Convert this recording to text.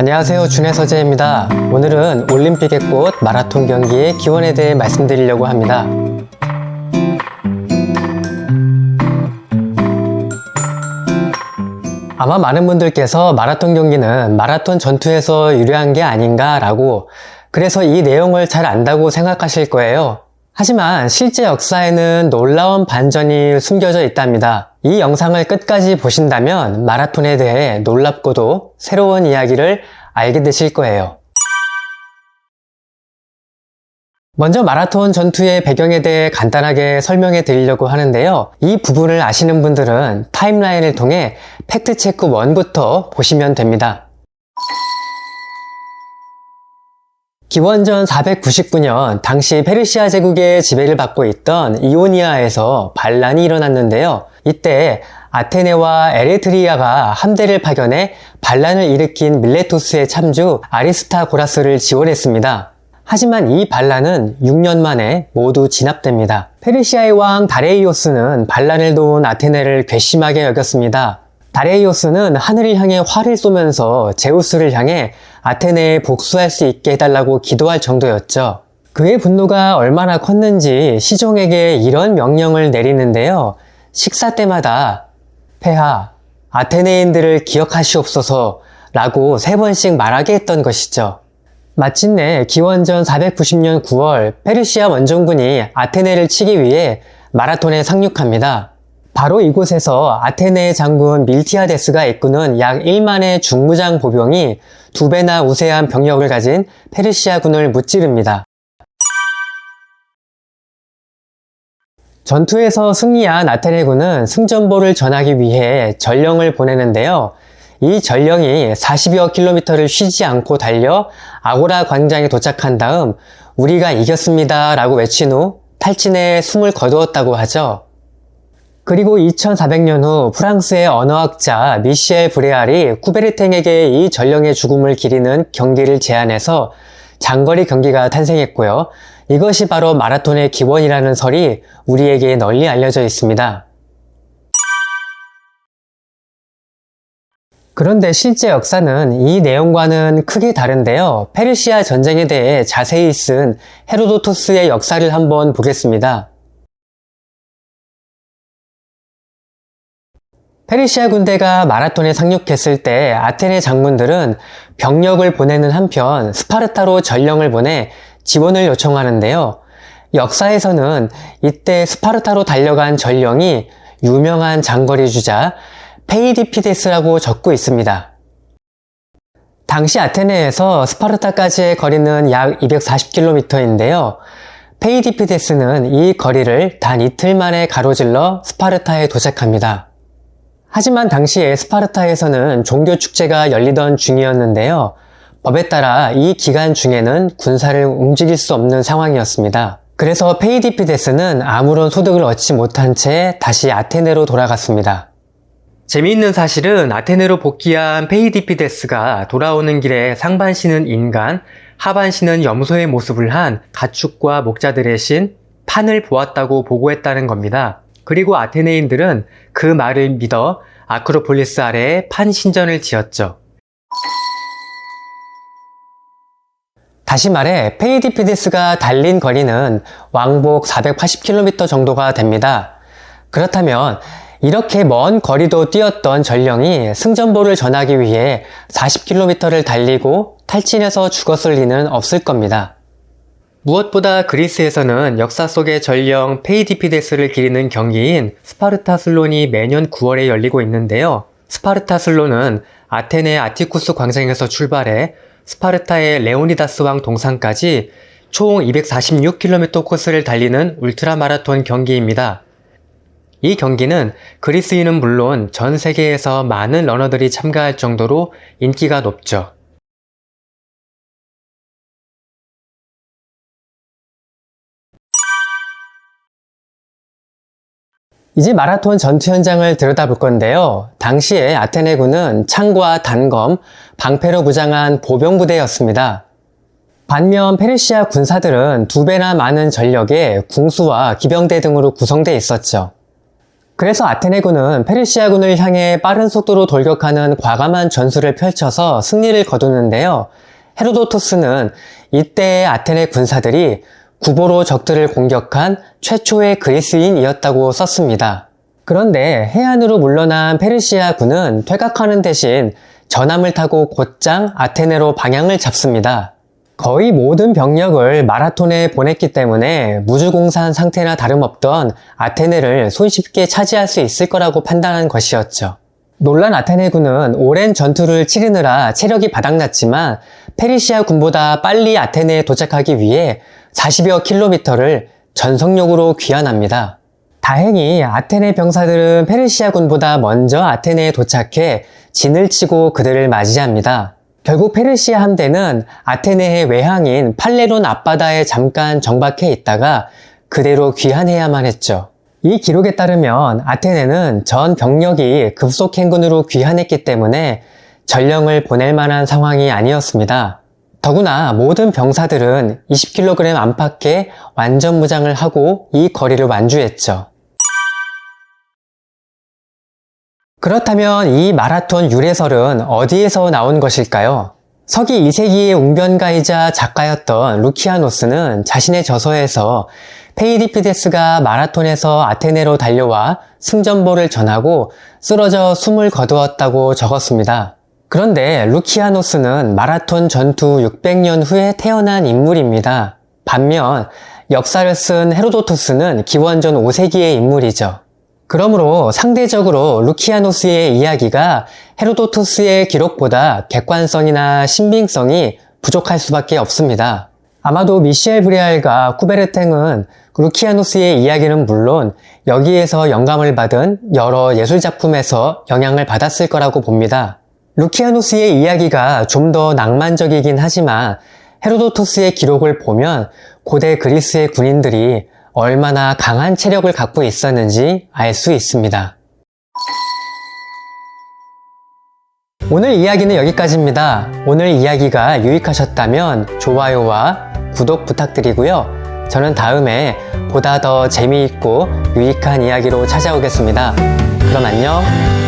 안녕하세요. 준해서재입니다. 오늘은 올림픽의 꽃 마라톤 경기의 기원에 대해 말씀드리려고 합니다. 아마 많은 분들께서 마라톤 경기는 마라톤 전투에서 유래한 게 아닌가라고 그래서 이 내용을 잘 안다고 생각하실 거예요. 하지만 실제 역사에는 놀라운 반전이 숨겨져 있답니다. 이 영상을 끝까지 보신다면 마라톤에 대해 놀랍고도 새로운 이야기를 알게 되실 거예요. 먼저 마라톤 전투의 배경에 대해 간단하게 설명해 드리려고 하는데요. 이 부분을 아시는 분들은 타임라인을 통해 팩트체크 1부터 보시면 됩니다. 기원전 499년 당시 페르시아 제국의 지배를 받고 있던 이오니아에서 반란이 일어났는데요. 이때 아테네와 에레트리아가 함대를 파견해 반란을 일으킨 밀레토스의 참주 아리스타고라스를 지원했습니다. 하지만 이 반란은 6년 만에 모두 진압됩니다. 페르시아의 왕 다레이오스는 반란을 도운 아테네를 괘씸하게 여겼습니다. 다레이오스는 하늘을 향해 활을 쏘면서 제우스를 향해 아테네에 복수할 수 있게 해달라고 기도할 정도였죠. 그의 분노가 얼마나 컸는지 시종에게 이런 명령을 내리는데요. 식사 때마다 폐하, 아테네인들을 기억하시옵소서 라고 세 번씩 말하게 했던 것이죠. 마침내 기원전 490년 9월 페르시아 원정군이 아테네를 치기 위해 마라톤에 상륙합니다. 바로 이곳에서 아테네의 장군 밀티아데스가 이끄는 약 1만의 중무장 보병이 두 배나 우세한 병력을 가진 페르시아군을 무찌릅니다. 전투에서 승리한 아테네군은 승전보를 전하기 위해 전령을 보내는데요. 이 전령이 40여 킬로미터를 쉬지 않고 달려 아고라 광장에 도착한 다음 우리가 이겼습니다 라고 외친 후 탈진해 숨을 거두었다고 하죠. 그리고 2400년 후 프랑스의 언어학자 미셸 브레알이 쿠베르탱에게 이 전령의 죽음을 기리는 경기를 제안해서 장거리 경기가 탄생했고요. 이것이 바로 마라톤의 기원이라는 설이 우리에게 널리 알려져 있습니다. 그런데 실제 역사는 이 내용과는 크게 다른데요. 페르시아 전쟁에 대해 자세히 쓴 헤로도토스의 역사를 한번 보겠습니다. 페르시아 군대가 마라톤에 상륙했을 때 아테네 장군들은 병력을 보내는 한편 스파르타로 전령을 보내 지원을 요청하는데요. 역사에서는 이때 스파르타로 달려간 전령이 유명한 장거리 주자 페이디피데스라고 적고 있습니다. 당시 아테네에서 스파르타까지의 거리는 약 240km인데요. 페이디피데스는 이 거리를 단 이틀 만에 가로질러 스파르타에 도착합니다. 하지만 당시에 스파르타에서는 종교 축제가 열리던 중이었는데요. 법에 따라 이 기간 중에는 군사를 움직일 수 없는 상황이었습니다. 그래서 페이디피데스는 아무런 소득을 얻지 못한 채 다시 아테네로 돌아갔습니다. 재미있는 사실은 아테네로 복귀한 페이디피데스가 돌아오는 길에 상반신은 인간, 하반신은 염소의 모습을 한 가축과 목자들의 신, 판을 보았다고 보고했다는 겁니다. 그리고 아테네인들은 그 말을 믿어 아크로폴리스 아래에 판 신전을 지었죠. 다시 말해 페이디피데스가 달린 거리는 왕복 480km 정도가 됩니다. 그렇다면 이렇게 먼 거리도 뛰었던 전령이 승전보를 전하기 위해 40km를 달리고 탈진해서 죽었을 리는 없을 겁니다. 무엇보다 그리스에서는 역사 속의 전령 페이디피데스를 기리는 경기인 스파르타슬론이 매년 9월에 열리고 있는데요. 스파르타슬론은 아테네 아티쿠스 광장에서 출발해 스파르타의 레오니다스 왕 동상까지 총 246km 코스를 달리는 울트라 마라톤 경기입니다. 이 경기는 그리스인은 물론 전 세계에서 많은 러너들이 참가할 정도로 인기가 높죠. 이제 마라톤 전투 현장을 들여다볼 건데요. 당시에 아테네군은 창과 단검, 방패로 무장한 보병 부대였습니다. 반면 페르시아 군사들은 두 배나 많은 전력의 궁수와 기병대 등으로 구성되어 있었죠. 그래서 아테네군은 페르시아군을 향해 빠른 속도로 돌격하는 과감한 전술을 펼쳐서 승리를 거두는데요. 헤로도토스는 이때의 아테네 군사들이 구보로 적들을 공격한 최초의 그리스인이었다고 썼습니다. 그런데 해안으로 물러난 페르시아 군은 퇴각하는 대신 전함을 타고 곧장 아테네로 방향을 잡습니다. 거의 모든 병력을 마라톤에 보냈기 때문에 무주공산 상태나 다름없던 아테네를 손쉽게 차지할 수 있을 거라고 판단한 것이었죠. 놀란 아테네군은 오랜 전투를 치르느라 체력이 바닥났지만 페르시아 군보다 빨리 아테네에 도착하기 위해 40여 킬로미터를 전속력으로 귀환합니다. 다행히 아테네 병사들은 페르시아 군보다 먼저 아테네에 도착해 진을 치고 그들을 맞이합니다. 결국 페르시아 함대는 아테네의 외항인 팔레론 앞바다에 잠깐 정박해 있다가 그대로 귀환해야만 했죠. 이 기록에 따르면 아테네는 전 병력이 급속 행군으로 귀환했기 때문에 전령을 보낼 만한 상황이 아니었습니다. 더구나 모든 병사들은 20kg 안팎의 완전 무장을 하고 이 거리를 완주했죠. 그렇다면 이 마라톤 유래설은 어디에서 나온 것일까요? 서기 2세기의 웅변가이자 작가였던 루키아노스는 자신의 저서에서 페이디피데스가 마라톤에서 아테네로 달려와 승전보를 전하고 쓰러져 숨을 거두었다고 적었습니다. 그런데 루키아노스는 마라톤 전투 600년 후에 태어난 인물입니다. 반면 역사를 쓴 헤로도토스는 기원전 5세기의 인물이죠. 그러므로 상대적으로 루키아노스의 이야기가 헤로도토스의 기록보다 객관성이나 신빙성이 부족할 수밖에 없습니다. 아마도 미셸 브리알과 쿠베르탱은 루키아노스의 이야기는 물론 여기에서 영감을 받은 여러 예술 작품에서 영향을 받았을 거라고 봅니다. 루키아노스의 이야기가 좀 더 낭만적이긴 하지만 헤로도토스의 기록을 보면 고대 그리스의 군인들이 얼마나 강한 체력을 갖고 있었는지 알 수 있습니다. 오늘 이야기는 여기까지입니다. 오늘 이야기가 유익하셨다면 좋아요와 구독 부탁드리고요. 저는 다음에 보다 더 재미있고 유익한 이야기로 찾아오겠습니다. 그럼 안녕.